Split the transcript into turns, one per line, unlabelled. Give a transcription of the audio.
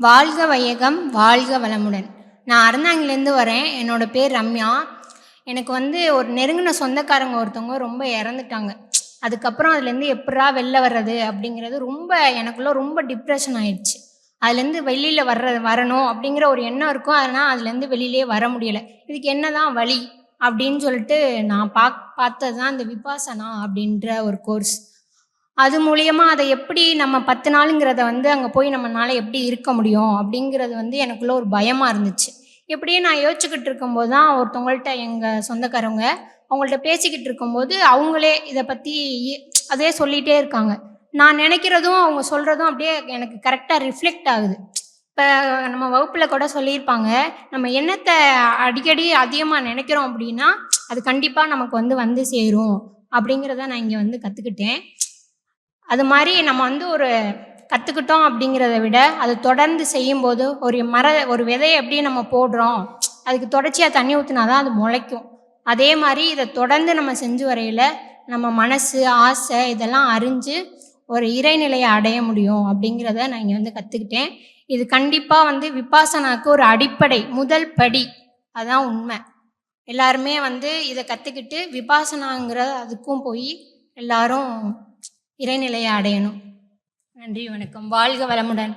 வாழ்க வையகம் வாழ்க வளமுடன். நான் அறந்தாங்கிலேருந்து வரேன். என்னோட பேர் ரம்யா. எனக்கு வந்து ஒரு நெருங்கின சொந்தக்காரங்க ஒருத்தவங்க ரொம்ப இறந்துட்டாங்க. அதுக்கப்புறம் அதுலேருந்து எப்படா வெளில வர்றது அப்படிங்கிறது ரொம்ப எனக்குள்ள ரொம்ப டிப்ரெஷன் ஆயிடுச்சு. அதுலேருந்து வெளியில் வர்ற வரணும் அப்படிங்கிற ஒரு எண்ணம் இருக்கும். அதனால் அதுலேருந்து வெளியிலே வர முடியலை. இதுக்கு என்ன தான் வழி அப்படின்னு சொல்லிட்டு நான் பா பார்த்தது தான் இந்த விபாசனா அப்படின்ற ஒரு கோர்ஸ் அது மூலியமா அதை எப்படி நம்ம பத்து நாளுங்கிறத வந்து அங்கே போய் நம்மளால எப்படி இருக்க முடியும் அப்படிங்கிறது வந்து எனக்குள்ள ஒரு பயமாக இருந்துச்சு. இப்படியே நான் யோசிச்சுக்கிட்டு இருக்கும்போது தான் ஒருத்தவங்கள்ட்ட எங்கள் சொந்தக்காரவங்க அவங்கள்ட்ட பேசிக்கிட்டு இருக்கும்போது அவங்களே இதை பற்றி அதே சொல்லிகிட்டே இருக்காங்க. நான் நினைக்கிறதும் அவங்க சொல்கிறதும் அப்படியே எனக்கு கரெக்டாக ரிஃப்ளெக்ட் ஆகுது. இப்போ நம்ம வகுப்பில் கூட சொல்லியிருப்பாங்க நம்ம எண்ணத்தை அடிக்கடி அதிகமாக நினைக்கிறோம் அப்படின்னா அது கண்டிப்பாக நமக்கு வந்து வந்து சேரும் அப்படிங்கிறத நான் இங்கே வந்து கற்றுக்கிட்டேன் அது மாதிரி நம்ம வந்து ஒரு கற்றுக்கிட்டோம் அப்படிங்கிறத விட அதை தொடர்ந்து செய்யும்போது ஒரு மர ஒரு விதையை எப்படி நம்ம போடுறோம் அதுக்கு தொடர்ச்சியாக தண்ணி ஊற்றினா தான் அது முளைக்கும். அதே மாதிரி இதை தொடர்ந்து நம்ம செஞ்சு வரையில் நம்ம மனசு ஆசை இதெல்லாம் அறிஞ்சு ஒரு இறைநிலையை அடைய முடியும் அப்படிங்கிறத நான் இங்கே வந்து கற்றுக்கிட்டேன் இது கண்டிப்பாக வந்து விபாசனாக்கு ஒரு அடிப்படை முதல் படி. அதுதான் உண்மை. எல்லாருமே வந்து இதை கற்றுக்கிட்டு விபாசனாங்கிற அதுக்கும் போய் எல்லாரும் இறைநிலையை அடையணும். நன்றி வணக்கம். வாழ்க வளமுடன்.